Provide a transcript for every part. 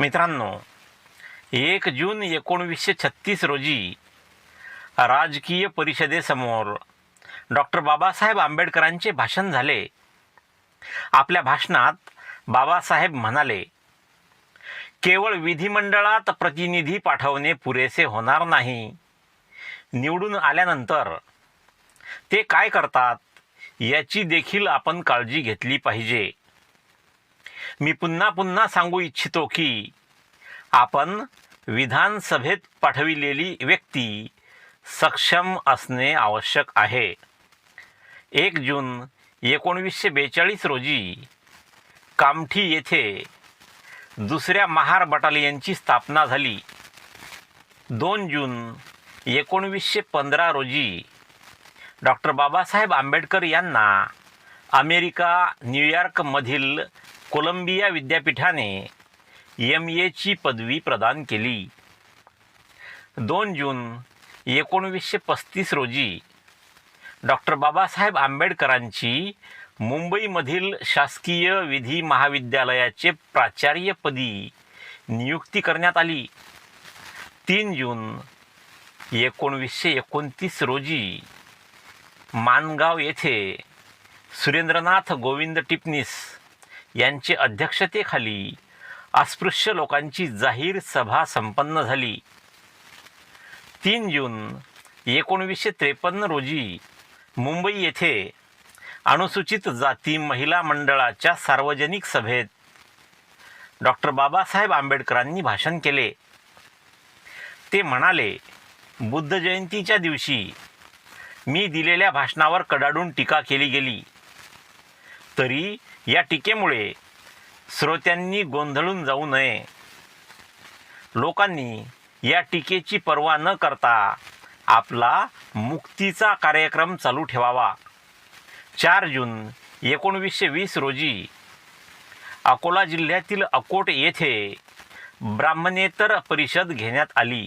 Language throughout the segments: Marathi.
मित्रांनो एक जून एकोणवीसशे छत्तीस रोजी राजकीय परिषदेसमोर डॉक्टर बाबासाहेब आंबेडकरांचे भाषण झाले. आपल्या भाषणात बाबासाहेब म्हणाले केवळ विधिमंडळात प्रतिनिधी पाठवणे पुरेसे होणार नाही. निवडून आल्यानंतर ते काय करतात याची देखील आपण काळजी घेतली पाहिजे. मी पुन्हा पुन्हा सांगू इच्छितो की आपण विधानसभेत पाठविलेली व्यक्ती सक्षम असणे आवश्यक आहे. एक जून एकोणवीसशे बेचाळीस रोजी कामठी येथे दुसऱ्या महार बटालियनची स्थापना झाली. दोन जून एकोणवीसशे पंधरा रोजी डॉक्टर बाबासाहेब आंबेडकर यांना अमेरिका न्यूयॉर्कमधील कोलंबिया विद्यापीठाने एम एची पदवी प्रदान केली. दोन जून एकोणवीसशे पस्तीस रोजी डॉक्टर बाबासाहेब आंबेडकरांची मुंबईमधील शासकीय विधी महाविद्यालयाचे प्राचार्यपदी नियुक्ती करण्यात आली. तीन जून एकोणवीसशे एकोणतीस रोजी मानगाव येथे सुरेंद्रनाथ गोविंद टिपनीस यांचे अध्यक्षतेखाली अस्पृश्य लोकांची जाहीर सभा संपन्न झाली. तीन जून एकोणवीसशे त्रेपन्न रोजी मुंबई येथे अनुसूचित जाती महिला मंडळाच्या सार्वजनिक सभेत डॉक्टर बाबासाहेब आंबेडकरांनी भाषण केले. ते म्हणाले बुद्ध जयंतीच्या दिवशी मी दिलेल्या भाषणावर कडाडून टीका केली गेली. तरी या टीकेमुळे श्रोत्यांनी गोंधळून जाऊ नये. लोकांनी या टीकेची पर्वा न करता आपला मुक्तीचा कार्यक्रम चालू ठेवावा. चार जून एकोणवीसशे वीस रोजी अकोला जिल्ह्यातील अकोट येथे ब्राह्मणेतर परिषद घेण्यात आली.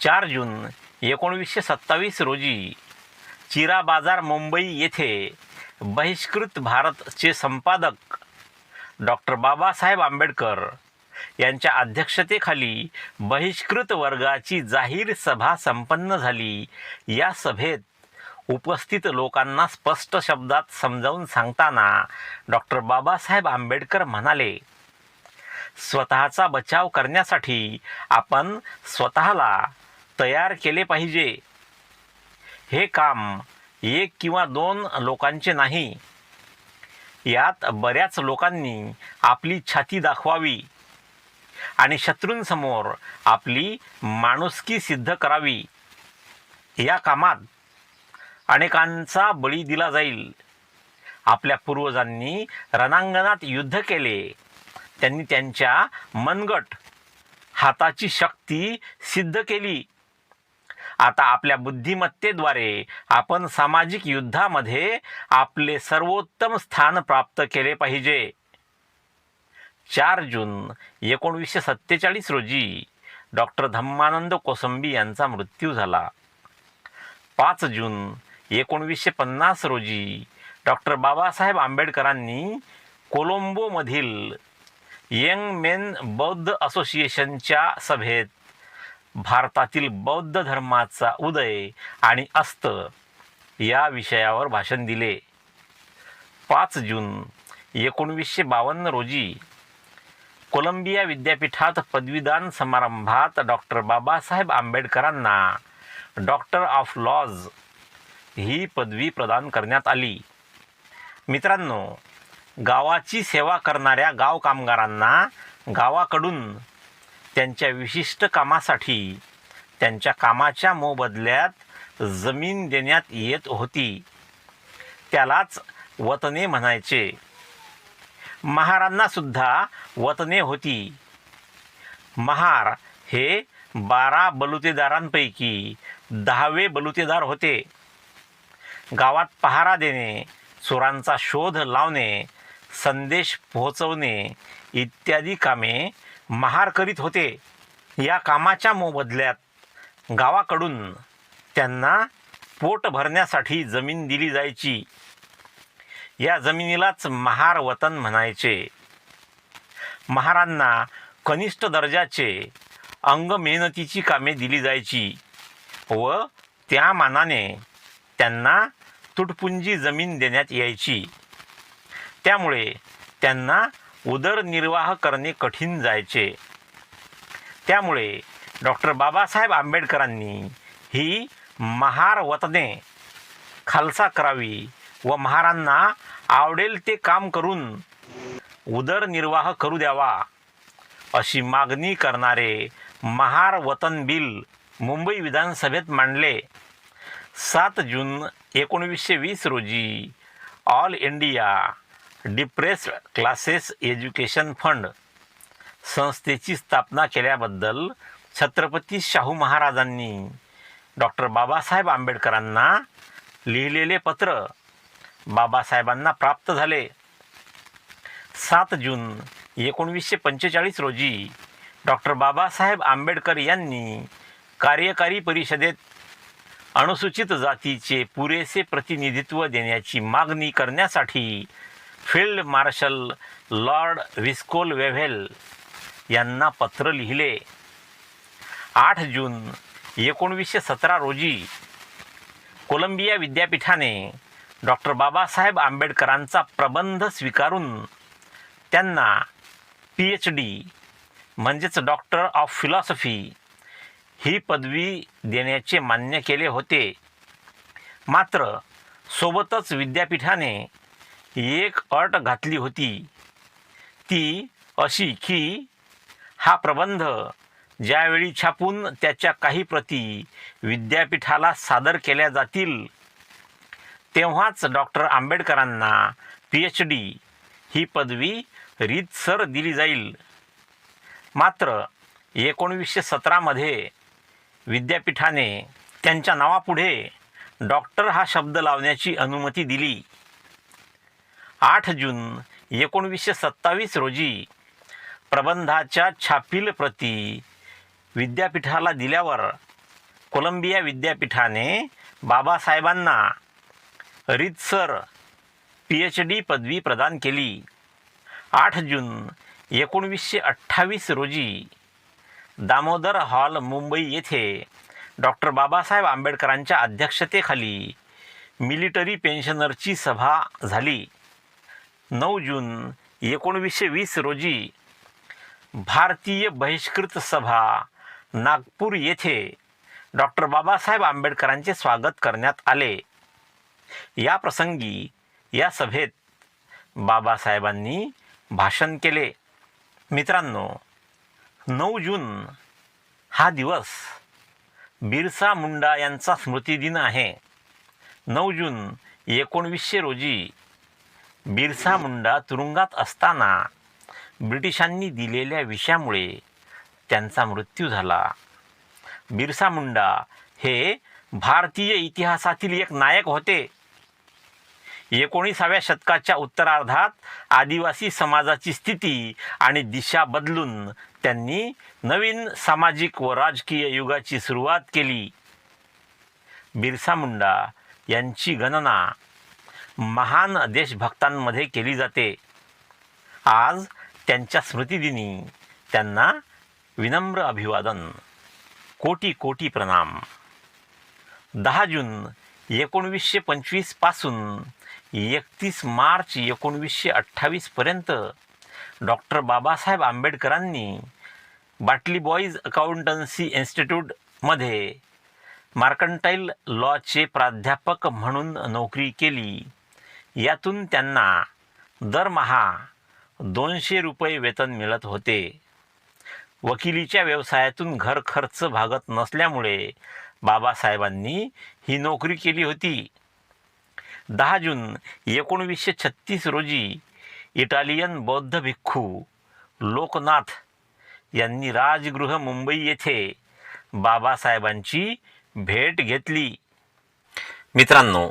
चार जून एकोणवीसशे सत्तावीस रोजी चिरा बाजार मुंबई येथे बहिष्कृत भारतचे संपादक डॉक्टर बाबासाहेब आंबेडकर यांच्या अध्यक्षतेखाली बहिष्कृत वर्गाची जाहीर सभा संपन्न झाली. या सभेत उपस्थित लोकांना स्पष्ट शब्दात समजावून सांगताना डॉक्टर बाबासाहेब आंबेडकर म्हणाले स्वतःचा बचाव करण्यासाठी आपण स्वतःला तयार केले पाहिजे. हे काम एक किंवा दोन लोकांचे नाही. यात बऱ्याच लोकांनी आपली छाती दाखवावी आणि शत्रूंसमोर आपली माणुसकी सिद्ध करावी. या कामात अनेकांचा बळी दिला जाईल. आपल्या पूर्वजांनी रणांगणात युद्ध केले. त्यांनी त्यांच्या मनगट हाताची शक्ती सिद्ध केली. आता आपल्या बुद्धिमत्तेद्वारे आपण सामाजिक युद्धामध्ये आपले सर्वोत्तम स्थान प्राप्त केले पाहिजे. चार जून एकोणवीसशे सत्तेचाळीस रोजी डॉक्टर धम्मानंद कोसंबी यांचा मृत्यू झाला. पाच जून एकोणवीसशे पन्नास रोजी डॉक्टर बाबासाहेब आंबेडकरांनी कोलंबोमधील यंग मेन बौद्ध असोसिएशनच्या सभेत भारतातील बौद्ध धर्माचा उदय आणि अस्त या विषयावर भाषण दिले. पाच जून एकोणवीसशे बावन्न रोजी कोलंबिया विद्यापीठात पदवीदान समारंभात डॉक्टर बाबासाहेब आंबेडकरांना डॉक्टर ऑफ लॉज ही पदवी प्रदान करण्यात आली. मित्रांनो गावाची सेवा करणाऱ्या गाव कामगारांना गावाकडून त्यांच्या विशिष्ट कामासाठी त्यांच्या कामाच्या मोबदल्यात जमीन देण्यात येत होती. त्यालाच वतने म्हणायचे. महारांना सुद्धा वतने होती. महार हे बारा बलुतेदारांपैकी दहावे बलुतेदार होते. गावात पहारा देणे चोरांचा शोध लावणे संदेश पोहोचवणे इत्यादी कामे महार करीत होते. या कामाच्या मोबदल्यात गावाकडून त्यांना पोट भरण्यासाठी जमीन दिली जायची. या जमिनीलाच महार वतन म्हणायचे. महारांना कनिष्ठ दर्जाचे अंग मेहनतीची कामे दिली जायची व त्या मानाने त्यांना तुटपुंजी जमीन देण्यात यायची. त्यामुळे त्यांना उदरनिर्वाह करणे कठीण जायचे. त्यामुळे डॉक्टर बाबासाहेब आंबेडकरांनी ही महार वतने खालसा करावी व महारांना आवडेल ते काम करून उदरनिर्वाह करू द्यावा अशी मागणी करणारे महार वतन बिल मुंबई विधानसभेत मांडले. सात जून एकोणवीसशे वीस रोजी all India depressed classes education fund संस्थेची स्थापना केल्याबद्दल छत्रपती शाहू महाराजांनी डॉक्टर बाबासाहेब आंबेडकरांना लिहिलेले पत्र बाबासाहेबांना प्राप्त झाले. सात जून एकोणवीसशे पंचेचाळीस रोजी डॉक्टर बाबासाहेब आंबेडकर यांनी कार्यकारी परिषदेत अनुसूचित जातीचे पुरेसे प्रतिनिधित्व देण्याची मागणी करण्यासाठी field marshal lord viscount Wavell यांना पत्र लिहिले. आठ जून एकोणवीसशे सतरा रोजी कोलंबिया विद्यापीठाने डॉक्टर बाबासाहेब आंबेडकरांचा प्रबंध स्वीकारून त्यांना पी एच डी म्हणजेच डॉक्टर ऑफ फिलॉसॉफी ही पदवी देण्याचे मान्य केले होते. मात्र सोबतच विद्यापीठाने एक अट घातली होती. ती अशी की हा प्रबंध ज्यावेळी छापून त्याच्या काही प्रती विद्यापीठाला सादर केल्या जातील तेव्हाच डॉक्टर आंबेडकरांना पी एच डी ही पदवी रीतसर दिली जाईल. मात्र एकोणवीसशे सतरामध्ये विद्यापीठाने त्यांच्या नावापुढे डॉक्टर हा शब्द लावण्याची अनुमती दिली. आठ जून एकोणवीसशे सत्तावीस रोजी प्रबंधाच्या छापील प्रती विद्यापीठाला दिल्यावर कोलंबिया विद्यापीठाने बाबासाहेबांना रीतसर पी एच डी पदवी प्रदान केली. आठ जून एकोणवीसशे अठ्ठावीस रोजी दामोदर हॉल मुंबई येथे डॉक्टर बाबासाहेब आंबेडकरांच्या अध्यक्षतेखाली मिलिटरी पेन्शनरची सभा झाली. नऊ जून एकोणवीसशे वीस रोजी भारतीय बहिष्कृत सभा नागपूर येथे डॉक्टर बाबासाहेब आंबेडकरांचे स्वागत करण्यात आले. या प्रसंगी या सभेत बाबासाहेबांनी भाषण केले. मित्रांनो नऊ जून हा दिवस बिरसा मुंडा यांचा स्मृतिदिन आहे. नऊ जून एकोणवीसशे रोजी बिरसा मुंडा तुरुंगात असताना ब्रिटिशांनी दिलेल्या विषामुळे त्यांचा मृत्यू झाला. बिरसा मुंडा हे भारतीय इतिहासातील एक नायक होते. एकोणीसाव्या शतकाच्या उत्तरार्धात आदिवासी समाजाची स्थिती आणि दिशा बदलून त्यांनी नवीन सामाजिक व राजकीय युगाची सुरुवात केली. बिरसा मुंडा यांची गणना महान देशभक्तांमध्ये केली जाते. आज त्यांच्या स्मृतिदिनी त्यांना विनम्र अभिवादन. कोटी कोटी प्रणाम. दहा जून एकोणवीसशे पंचवीसपासून एकतीस मार्च एकोणवीसशे अठ्ठावीसपर्यंत डॉक्टर बाबासाहेब आंबेडकरांनी बाटली बॉईज अकाउंटन्सी इन्स्टिट्यूटमध्ये मार्कंटाईल लॉचे प्राध्यापक म्हणून नोकरी केली. यातून त्यांना दरमहा दोनशे रुपये वेतन मिळत होते. वकिलीच्या व्यवसायातून घर खर्च भागत नसल्यामुळे बाबासाहेबांनी ही नोकरी केली होती. दहा जून एकोणवीसशे छत्तीस रोजी इटालियन बौद्ध भिक्खू लोकनाथ यांनी राजगृह मुंबई येथे बाबासाहेबांची भेट घेतली. मित्रांनो